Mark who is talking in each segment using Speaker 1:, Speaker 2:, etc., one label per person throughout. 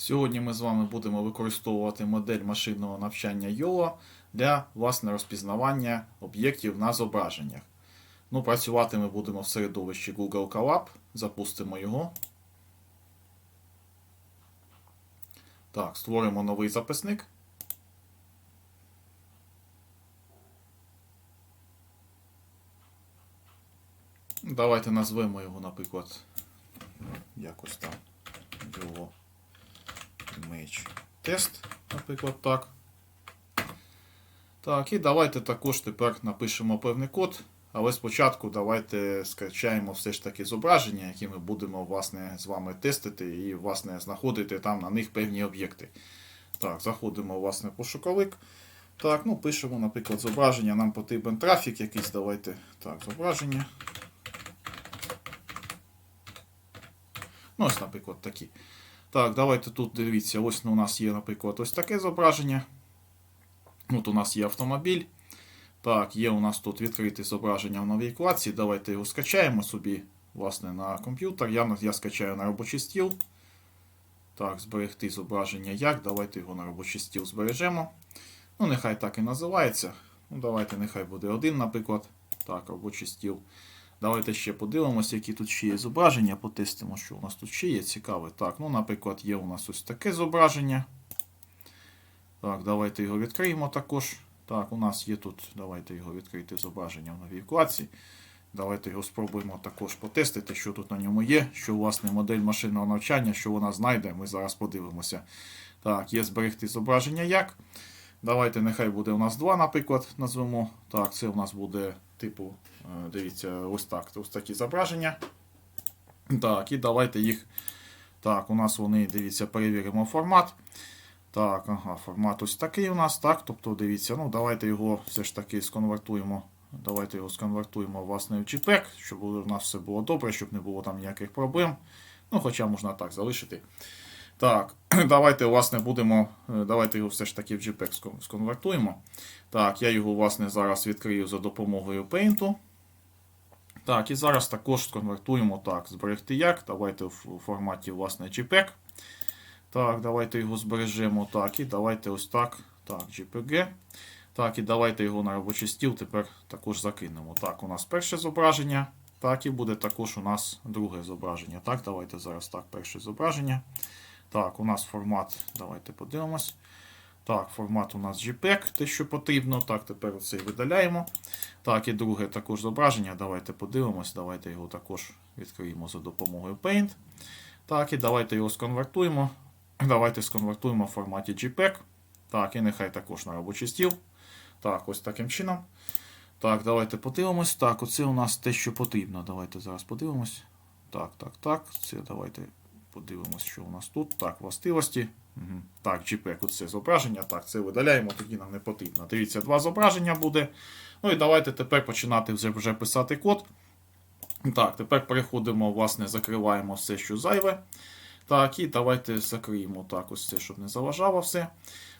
Speaker 1: Сьогодні ми з вами будемо використовувати модель машинного навчання YOLO для власне розпізнавання об'єктів на зображеннях. Ну, працювати ми будемо в середовищі Google Colab. Запустимо його. Так, створимо новий записник. Давайте назвемо його, наприклад, якось там. YOLO Image Test, наприклад, так. Так, і давайте також тепер напишемо певний код. Але спочатку давайте скачаємо все ж таки зображення, які ми будемо власне, з вами тестити і власне, знаходити там на них певні об'єкти. Так, заходимо в власне, пошуковик. Так, ну пишемо, наприклад, зображення. Нам потрібен трафік якийсь. Давайте. Так, зображення. Ну, ось, наприклад, такі. Так, давайте тут дивіться, ось у нас є, наприклад, ось таке зображення. От у нас є автомобіль. Так, є у нас тут відкрите зображення в новій вкладці. Давайте його скачаємо собі власне, на комп'ютер. Я, я скачаю на робочий стіл. Так, зберегти зображення як. Давайте його на робочий стіл збережемо. Ну, нехай так і називається. Ну, Давайте, нехай буде один, наприклад. Так, робочий стіл. Давайте ще подивимося, які тут ще є зображення. Потестимо, що у нас тут ще є цікаве. Так, ну, наприклад, є у нас ось таке зображення. Так, давайте його відкриємо також. Так, у нас є тут, давайте його відкрити зображення в новій вкладці. Давайте його спробуємо також потестити, що тут на ньому є, що власне модель машинного навчання, що вона знайде. Ми зараз подивимося. Так, є зберегти зображення як. Давайте, нехай буде у нас два, наприклад, назвемо. Так, це у нас буде, типу, е, дивіться, ось так. Ось такі зображення. Так, і давайте їх. Так, у нас вони, дивіться, перевіримо формат. Так, ага, формат ось такий у нас, так. Тобто, дивіться, ну давайте його все ж таки сконвертуємо. Давайте його сконвертуємо власне в JPEG, щоб у нас все було добре, щоб не було там ніяких проблем. Ну, хоча можна так залишити. Так, давайте, власне, будемо. е, Давайте його все ж таки в JPEG сконвертуємо. Так, я його, власне, зараз відкрию за допомогою Paint. Так, і зараз також сконвертуємо так, зберегти як. Давайте в форматі, власне, JPEG. Так, давайте його збережемо. Так, і давайте ось так. Так, JPG. Так, і давайте його на робочий стіл тепер також закинемо. Так, у нас перше зображення. Так, і буде також у нас друге зображення. Так, давайте зараз так, перше зображення. Так, у нас формат. Давайте подивимось. Так, формат у нас JPEG, те, що потрібно. Так, тепер оцей видаляємо. Так, і друге також зображення. Давайте подивимось. Давайте його також відкриємо за допомогою Paint. Так, і давайте його сконвертуємо. Давайте сконвертуємо в форматі JPEG. Так, і нехай також на робочий стіл. Так, ось таким чином. Так, давайте подивимось. Так, оце у нас те, що потрібно. Давайте зараз подивимось. Так, так, так. Це давайте подивимось, що у нас тут. Так, властивості. Угу. Так, JPEG, оце зображення. Так, це видаляємо, тоді нам не потрібно. Дивіться, два зображення буде. Ну і давайте тепер починати вже писати код. Так, тепер переходимо, власне, закриваємо все, що зайве. Так, і давайте закриємо так, ось це, щоб не заважало все.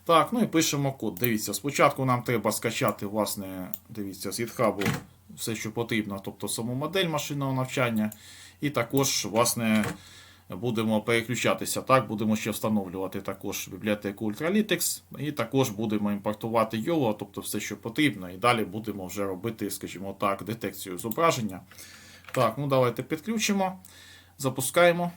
Speaker 1: Так, ну і пишемо код. Дивіться, спочатку нам треба скачати, власне, дивіться, з GitHub все, що потрібно, тобто саму модель машинного навчання. І також, власне, будемо переключатися. Так, будемо ще встановлювати також бібліотеку Ultralytics. І також будемо імпортувати YOLO, тобто все, що потрібно. І далі будемо вже робити, скажімо так, детекцію зображення. Так, ну давайте підключимо, запускаємо.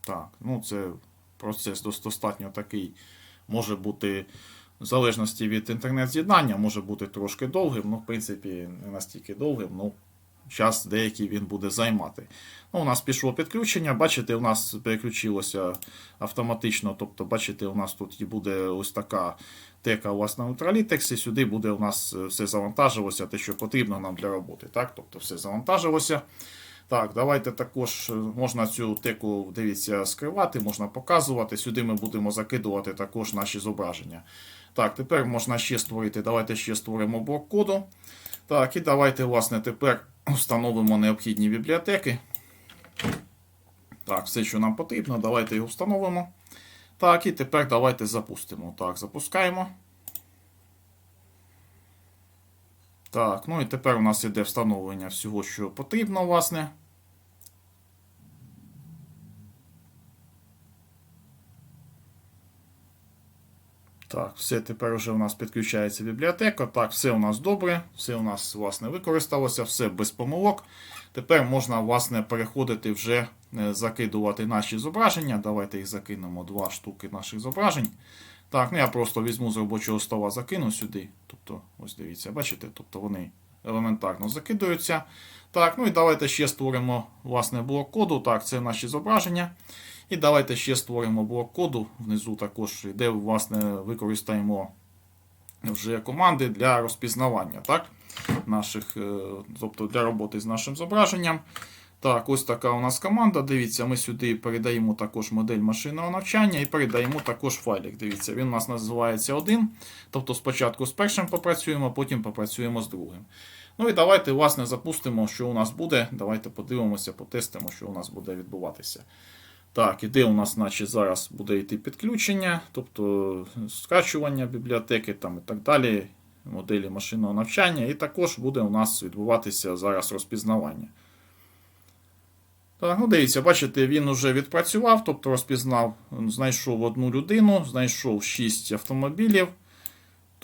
Speaker 1: Так, ну це процес достатньо такий, може бути, в залежності від інтернет-з'єднання, може бути трошки довгим, ну, в принципі, не настільки довгим, ну, час деякий він буде займати. Ну, у нас пішло підключення, бачите, у нас переключилося автоматично, тобто, бачите, у нас тут буде ось така тека у вас на Ultralytics, і сюди буде у нас е, все завантажилося, те, що потрібно нам для роботи. Так? Тобто все завантажилося. Так, давайте також е, можна цю теку, дивіться, скривати, можна показувати. Сюди ми будемо закидувати також наші зображення. Так, тепер можна ще створити. Давайте ще створимо блок коду. Так, і давайте, власне, тепер встановимо необхідні бібліотеки. Так, все, що нам потрібно, давайте його встановимо. Так, і тепер давайте запустимо. Так, запускаємо. Так, ну і тепер у нас іде встановлення всього, що потрібно, власне. Так, все тепер вже у нас підключається бібліотека. Так, все у нас добре, все у нас власне використалося, все без помилок. Тепер можна власне переходити вже е, закидувати наші зображення. Давайте їх закинемо два штуки наших зображень. Так, ну я просто візьму з робочого стола, закину сюди. Тобто, ось дивіться, бачите, тобто вони елементарно закидуються. Так, ну і давайте ще створимо власне блок коду. Так, це наші зображення. І давайте ще створимо блок коду внизу також, де власне використаємо вже команди для розпізнавання так, наших, е, тобто для роботи з нашим зображенням. Так, ось така у нас команда. Дивіться, ми сюди передаємо також модель машинного навчання і передаємо також файлик. Дивіться, він у нас називається один. Тобто спочатку з першим попрацюємо, потім попрацюємо з другим. Ну і давайте, власне, запустимо, що у нас буде. Давайте подивимося, потестимо, що у нас буде відбуватися. Так, іде у нас, значить, зараз буде йти підключення, тобто скачування бібліотеки там, і так далі, моделі машинного навчання, і також буде у нас відбуватися зараз розпізнавання. Так, ну дивіться, бачите, він вже відпрацював, тобто розпізнав, знайшов одну людину, знайшов 6 автомобілів.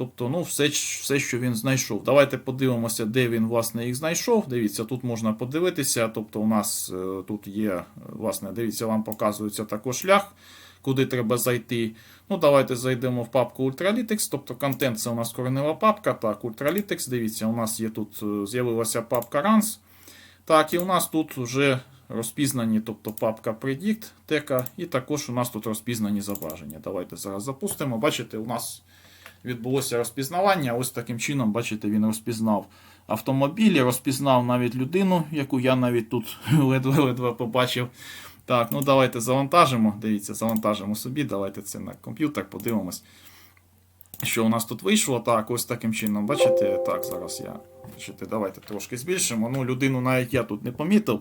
Speaker 1: Тобто, ну, все, все, що він знайшов. Давайте подивимося, де він власне їх знайшов. Дивіться, тут можна подивитися. Тобто, у нас е, тут є, власне, дивіться, вам показується також шлях, куди треба зайти. Ну, давайте зайдемо в папку Ultralytics. Тобто контент це у нас коренева папка. Так, Ultralytics, дивіться, у нас є тут е, з'явилася папка Runs. Так, і у нас тут вже розпізнані, тобто папка Predict, тека, і також у нас тут розпізнані зображення. Давайте зараз запустимо. Бачите, у нас відбулося розпізнавання. Ось таким чином, бачите, він розпізнав автомобілі, розпізнав навіть людину, яку я навіть тут ледве-ледве побачив. Так, ну давайте завантажимо. Дивіться, завантажимо собі. Давайте це на комп'ютер, подивимось. Що у нас тут вийшло? Так, ось таким чином, бачите, так, зараз я. Бачите, давайте трошки збільшимо. Ну, людину навіть я тут не помітив.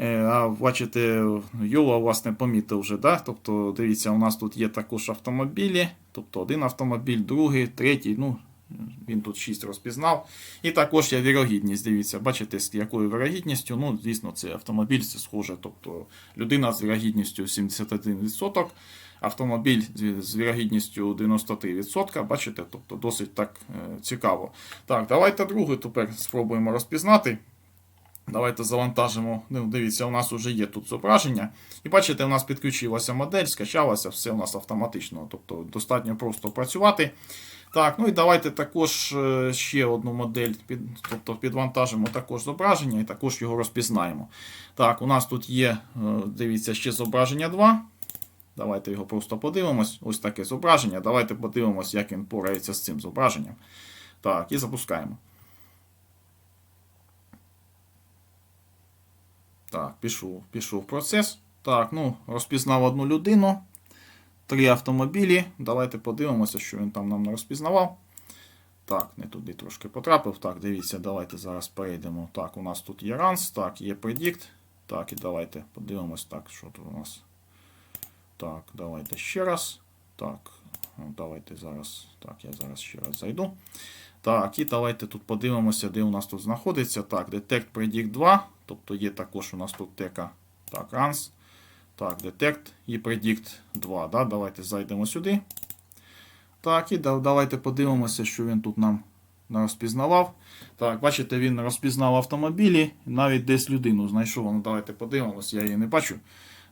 Speaker 1: Е, А бачите, Йола власне помітив вже. Да? Тобто, дивіться, у нас тут є також автомобілі. Тобто один автомобіль, другий, третій. ну, Він тут 6 розпізнав. І також є вірогідність. Дивіться, бачите, з якою вірогідністю. Ну, звісно, це автомобіль, це схоже. Тобто людина з вірогідністю 71%. Автомобіль з- вірогідністю 93%. Бачите, тобто досить так е, цікаво. Так, давайте другу тепер спробуємо розпізнати. Давайте завантажимо. Ну, дивіться, у нас вже є тут зображення. І бачите, у нас підключилася модель, скачалася, все у нас автоматично. Тобто достатньо просто працювати. Так, ну і давайте також е, ще одну модель під, тобто підвантажимо також зображення і також його розпізнаємо. Так, у нас тут є, е, дивіться, ще зображення 2. Давайте його просто подивимось. Ось таке зображення. Давайте подивимось, як він порається з цим зображенням. Так, і запускаємо. Так, пішов, пішов процес. Так, ну, розпізнав одну людину. Три автомобілі. Давайте подивимося, що він там нам не розпізнавав. Так, не туди трошки потрапив. Так, дивіться, давайте зараз перейдемо. Так, у нас тут є Runs, так, є Predict. Так, і давайте подивимось, так, що тут у нас. Так, давайте ще раз. Так, давайте зараз. Так, я зараз ще раз зайду. Так, і давайте тут подивимося, де у нас тут знаходиться. Так, Detect Predict 2. Тобто є також у нас тут тека. Так, Runs. Так, Detect і Predict 2. Да? Давайте зайдемо сюди. Так, і давайте подивимося, що він тут нам розпізнавав. Так, бачите, він розпізнав автомобілі, навіть десь людину знайшов. Ну, давайте подивимося, я її не бачу.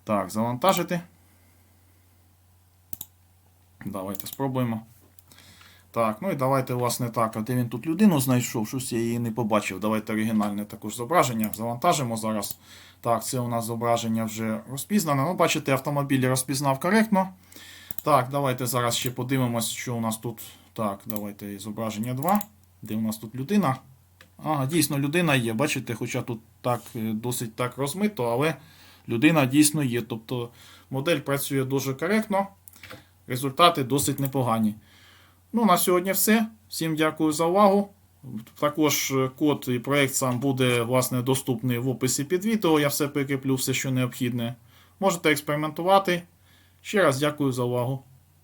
Speaker 1: Так, завантажити. Давайте спробуємо. Так, ну і давайте, власне, так. А де він тут людину знайшов? Щось я її не побачив. Давайте оригінальне також зображення. Завантажимо зараз. Так, це у нас зображення вже розпізнане. Ну, бачите, автомобіль розпізнав коректно. Так, давайте зараз ще подивимось, що у нас тут. Так, давайте зображення 2. Де у нас тут людина? Ага, дійсно, людина є. Бачите, хоча тут так е, досить так розмито, але людина дійсно є. Тобто модель працює дуже коректно. Результати досить непогані. Ну, на сьогодні все. Всім дякую за увагу. Також е, код і проект сам буде власне доступний в описі під відео. Я все прикріплю, все, що необхідне. Можете експериментувати. Ще раз дякую за увагу.